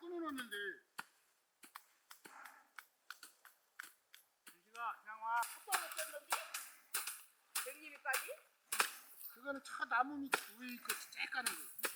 끊어놨는데. 유진아, 그냥 와. 백림이까지? 그거는 차 나무 밑 위에 있고 쬐까는 거.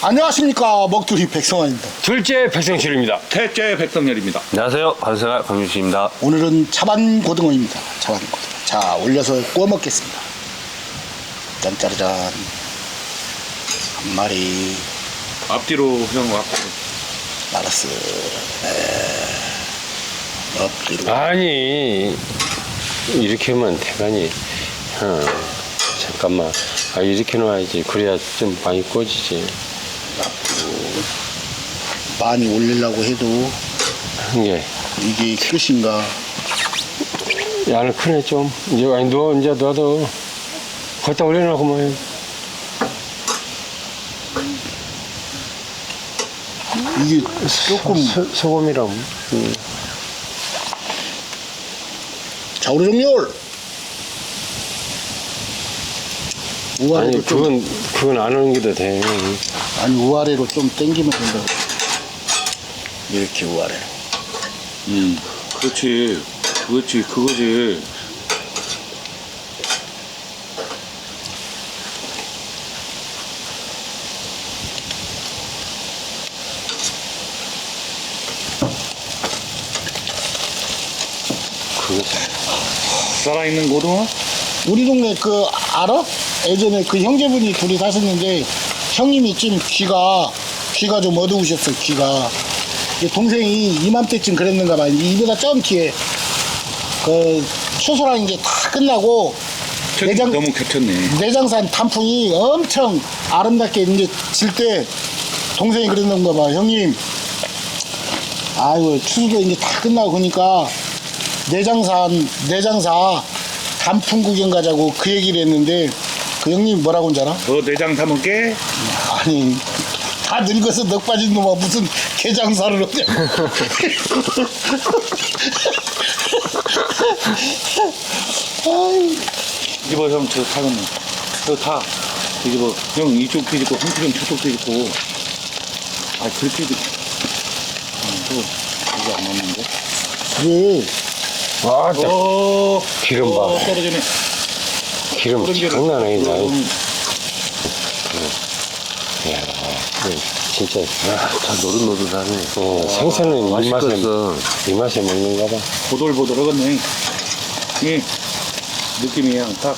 안녕하십니까 먹두리 백성환입니다. 둘째 백성실입니다. 태째 백성열입니다. 안녕하세요. 반생활 강유시입니다. 오늘은 자반 고등어입니다. 자반 고등어. 자 올려서 구워 먹겠습니다. 짠짜르잔 한 마리 앞뒤로 형 왔고. 알았어. 에, 엎드려. 아니 이렇게 하면 대가니. 어, 잠깐만. 아, 이렇게 놓아야지. 그래야 좀 많이 꺼지지. 많이 올리려고 해도 이게 이게 끝인가? 야는 크네 좀. 이제 아니 누워 이제 놔도 거기다 올려놓고 뭐. 해. 이게 조금 소, 소금이랑. 음. 자 우리 종렬 아니 우아래로 좀 그건 그건 안 하는 게더 돼. 아니 우아래로 좀 당기면 된다. 이렇게 우아래로. 음, 그렇지. 그렇지, 그거지. 그거 살아있는 고등어? 우리 동네 그 알아? 예전에 그 형제분이 둘이 사셨는데 형님이 좀 귀가 귀가 좀 어두우셨어 귀가 이 동생이 이맘때쯤 그랬는가 봐 이보다 좀 뒤에 그 추수랑 이제 다 끝나고 저기 내장- 너무 겹쳤네. 내장산 단풍이 엄청 아름답게 이제 질 때 동생이 그랬는가 봐 형님 아이고 추수도 이제 다 끝나고 그러니까 내장산 내장사 단풍 구경 가자고 그 얘기를 했는데 그 형님 뭐라고 하잖아 너 내장 담을게? 아니 다 늙어서 넉 빠진 놈아 무슨 개장사를 하냐 아이, 뒤집어 형, 저 타겠네. 저 타. 뒤집어. 형, 이쪽 뒤집고, 형형 저쪽 뒤집고. 아, 그렇게 뒤 아, 저거, 이거 안 맞는데? 그래 와, 딱 어, 기름 봐. 어, 떨어지네. 기름 장난 아니다. 음, 야, 이거 진짜 야, 참 노릇노릇하네. 어, 생선은 이 맛에 맛있겠어. 이 맛에 먹는가 봐. 보들보들하겠네. 이 느낌이 그냥 딱.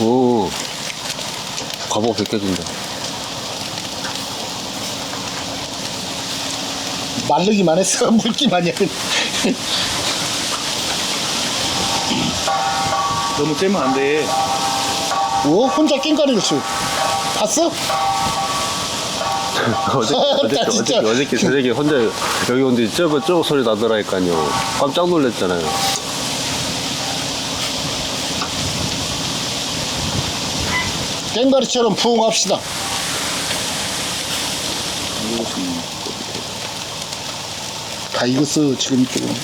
오. 과복 벗겨진다. 마르기만 했어 물기만 해 너무 째면 안 돼. 오 혼자 낑거리를 쳐 봤어? 어저께, 나 어저께, 진짜. 어저께, 어저께, 저녁에 혼자 여기 온데 저거 저 소리 나더라니까요. 깜짝 놀랐잖아요. 깽가리처럼 부응합시다 다 익었어 지금 조금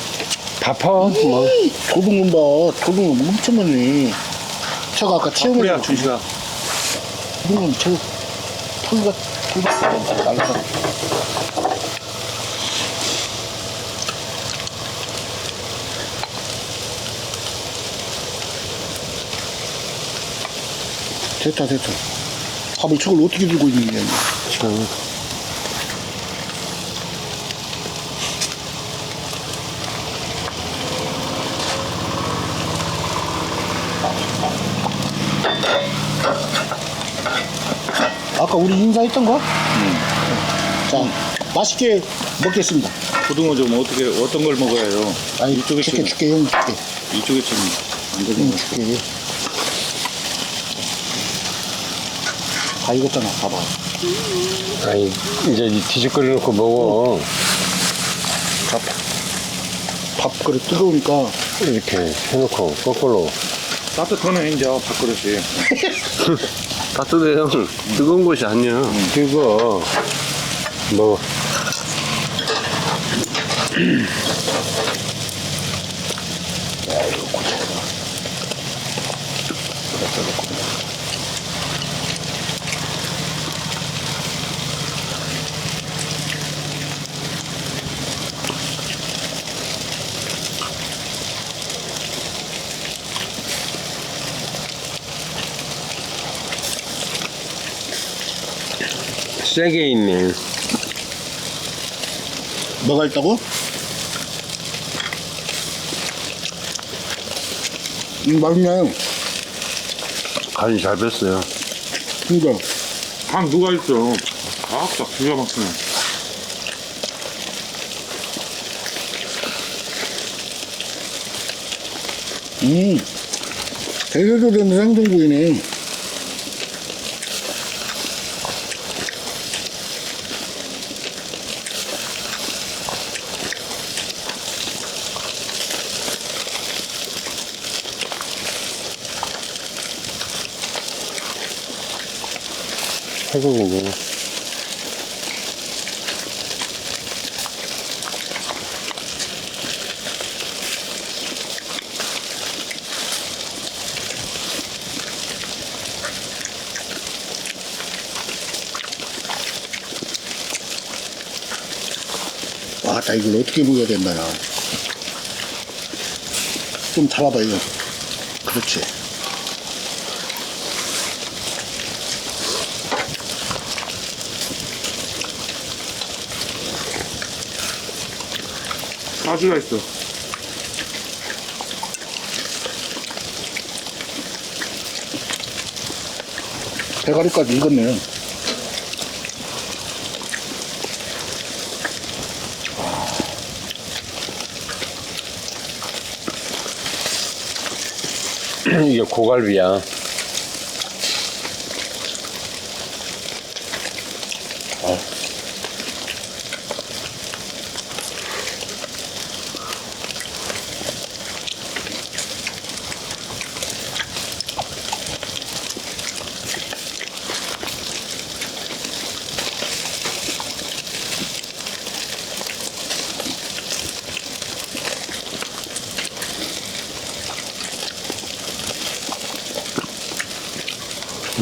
밥하 뭐 도둑은 봐 도둑은 엄청 많네 저거 아까 체험을 그래야 준식아. 도둑은 저 털가 도둑 날라 됐다 됐다 밥을 저걸 어떻게 들고 있는 거야 참. 아까 우리 인사했던 거? 자 맛있게 먹겠습니다 고등어 좀 어떻게, 어떤 걸 먹어야요? 아니 이쪽에 줄게 좀, 줄게 형 줄게 이쪽에 좀안 되는 형 거. 줄게 다 익었잖아 봐봐 아니 이제 이 뒤죽거려 놓고 먹어. 밥, 밥 그릇 뜨거우니까 이렇게 해놓고 거꾸로. 따뜻하네, 이제 밥그릇이. 따뜻해요. 뜨거운 것이 아니야. 뜨거. 뭐 세게 있네. 뭐가 있다고? 음 맛있네 간이 잘 뱄어요. 그니까 밥 누가 있어? 아, 딱 기가 막히네. 음 제대로 된 생선구이네 태국이네. 와나 이걸 어떻게 먹어야 된다 야좀 잡아봐 이거 그렇지 가지가 있어. 대가리까지 익었네 이게 고갈비야. 근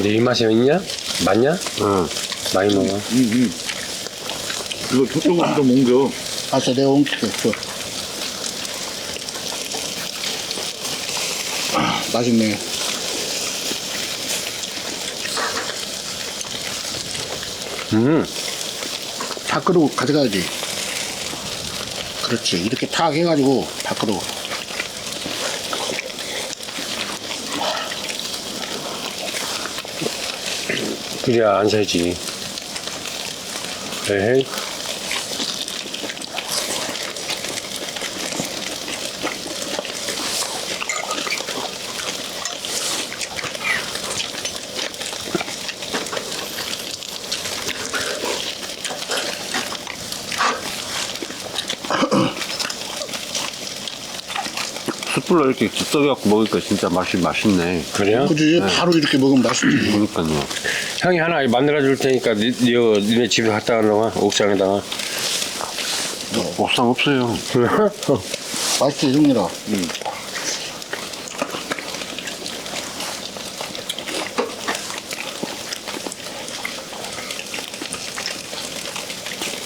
내 입맛에 있냐? 맞냐? 응. 많이 먹어. 응, 응. 이거 저쪽으로 좀 옮겨. 알았어, 내가 옮길게. 줘. 아, 맛있네. 음. 밖으로 가져가야지. 그렇지. 이렇게 탁 해가지고 밖으로. 그래야 안 새지. 에헤이. 숯불로 이렇게 썩여갖고 먹으니까 진짜 맛이 맛있네. 그래요? 그지? 바로 이렇게 먹으면 맛있지. 그러니까요. 형이 하나 만들어 줄 테니까 니, 니, 니네 집에 갖다 놓아 옥상에다가. 옥상 없어요. 맛있지, 형님아.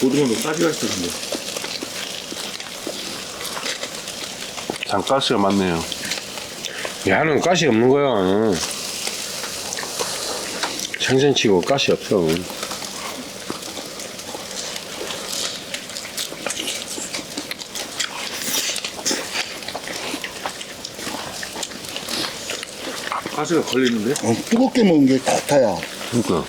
고등어도 가지가 있어, 근데. 장가스가 많네요. 야는 가시 없는 거야. 생선치고 가시 없어. 가스가 걸리는데? 어, 뜨겁게 먹는 게 좋다야. 그러니까.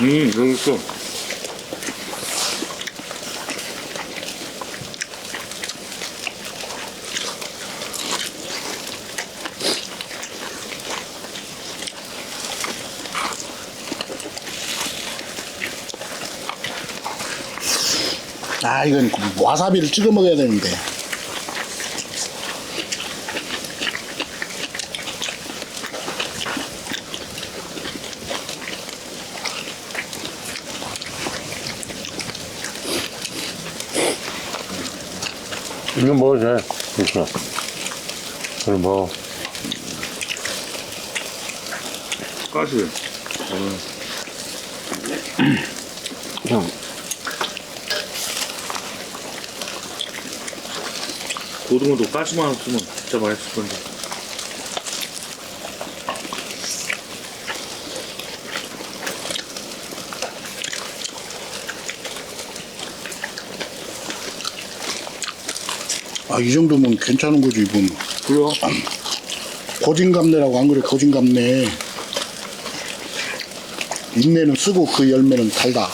음, 여기 있어. 아, 이건 와사비를 찍어 먹어야 되는데. 이거 먹어도 돼. 그럼 뭐. 가스. 형. 고등어도 가스만 없으면 진짜 맛있을 건데. 아, 이 정도면 괜찮은 거지, 이분. 그래요? 고진감래라고 안 그래, 고진감래. 인내는 쓰고 그 열매는 달다.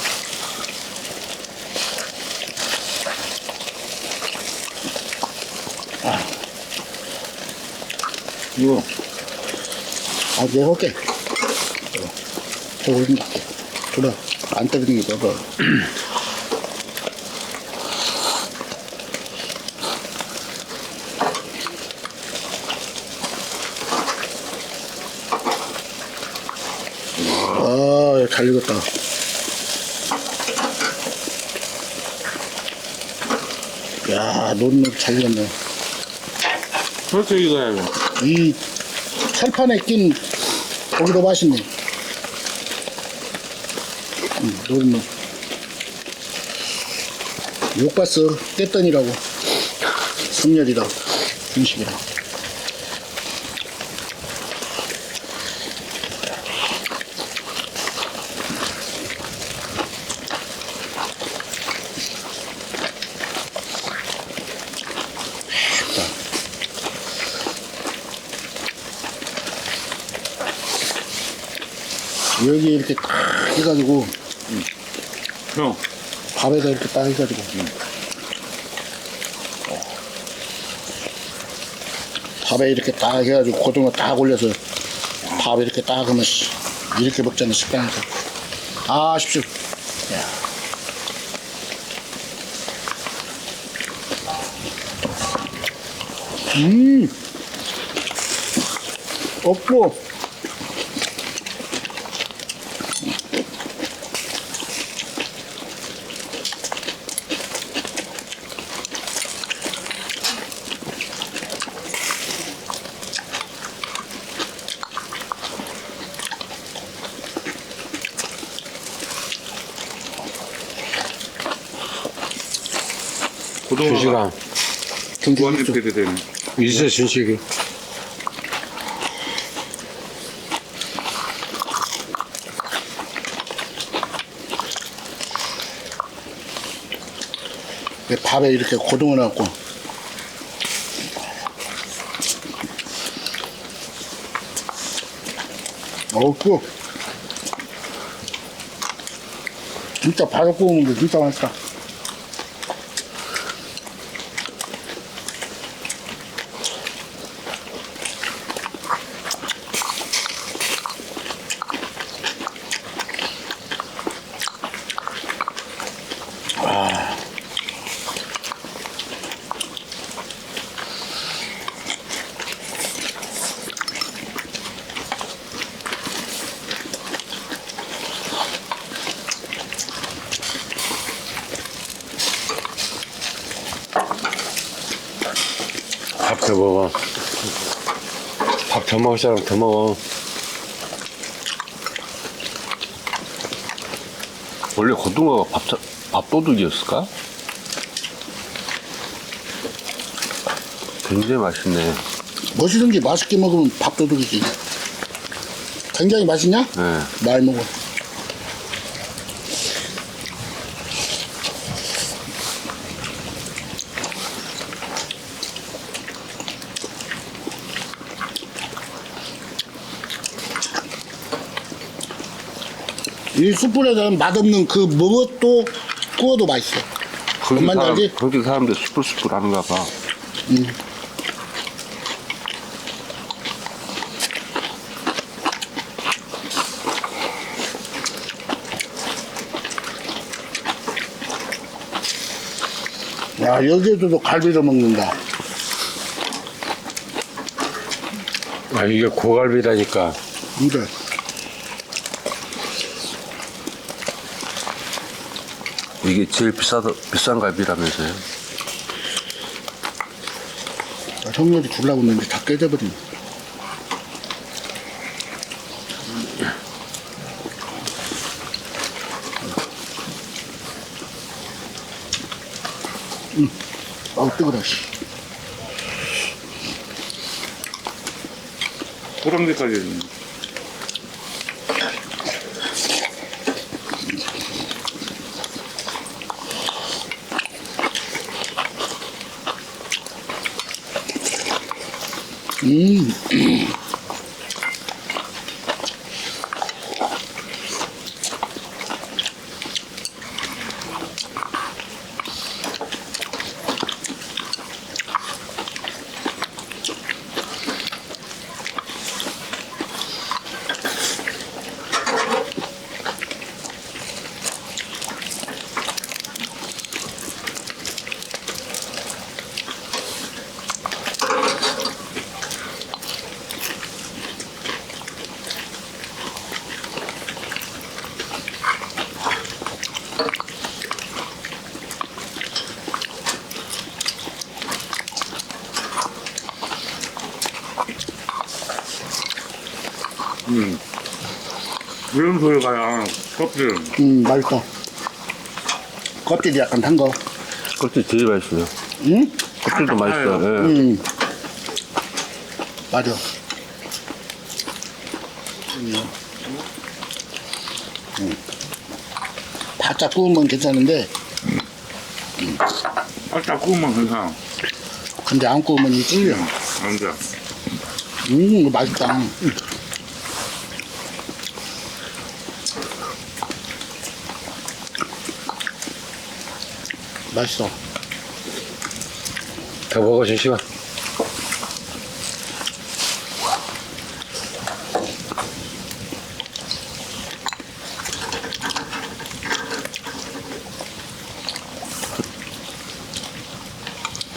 이거. 아, 내가 할게. 어, 저 올린다. 그래, 안 때리는 게 봐봐. 아, 잘 익었다. 야, 논논 잘 익었네. 그렇게 익어야죠. 이 철판에 낀 고기도 맛있네. 음, 노릇노. 욕 봤어. 깼더니라고. 승열이라. 중식이라. 여기 이렇게 딱 해가지고 형. 밥에다 이렇게 딱 해가지고. 밥에 이렇게 딱 해가지고 고등어 딱 올려서 밥에 이렇게 딱 하면 씨, 이렇게 먹자는 식당에서. 아 십시오 야. 음! 없고 준식아 무한리 되네. 있어 준식이. 밥에 이렇게 고등어 넣고. 어우 또 진짜 바로 구우는 게 진짜 맛있다 밥 더 먹어 밥 더 먹을 사람 더 먹어 원래 고등어가 밥, 밥도둑이었을까? 굉장히 맛있네. 멋있는 게 맛있게 먹으면 밥도둑이지 굉장히 맛있냐? 네. 많이 먹어 이 숯불에다는 맛없는 그 무엇도 구워도 맛있어. 거기 엄마는 사람, 알지? 거기 사람들 수풀수풀 하는가 봐. 야 여기에서도 갈비를 먹는다. 아 이게 고갈비라니까. 이래 이게 제일 비싸다, 비싼 갈비라면서요. 형님이 주려고 했는데 다 깨져버리네 음, 아우 뜨거라 씨. 호랑대까지 있 이런 소리가 껍질. 음, 맛있어. 껍질이 약간 탄 거. 껍질 되게 맛있어요. 응? 껍질도 맛있어요. 예. 음. 맞아. 음. 바짝 구우면 괜찮은데, 살짝 구우면 괜찮아. 근데 안 구우면 이 찔려. 안 돼. 음, 이거 맛있다. 맛있어. 더 먹어 준식아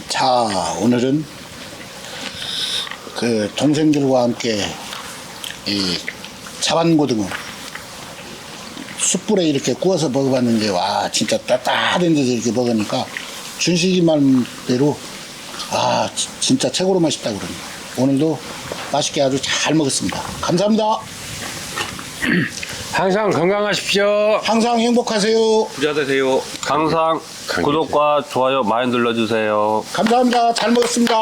자, 오늘은 그 동생들과 함께 이 자반고등어 숯불에 이렇게 구워서 먹어봤는데 와 진짜 따뜻한 데서 이렇게 먹으니까 준식이 말대로 아 지- 진짜 최고로 맛있다 그러네 오늘도 맛있게 아주 잘 먹었습니다 감사합니다 항상 건강하십시오. 항상 행복하세요. 부자 되세요. 항상 구독과 좋아요 많이 눌러주세요. 감사합니다. 잘 먹었습니다.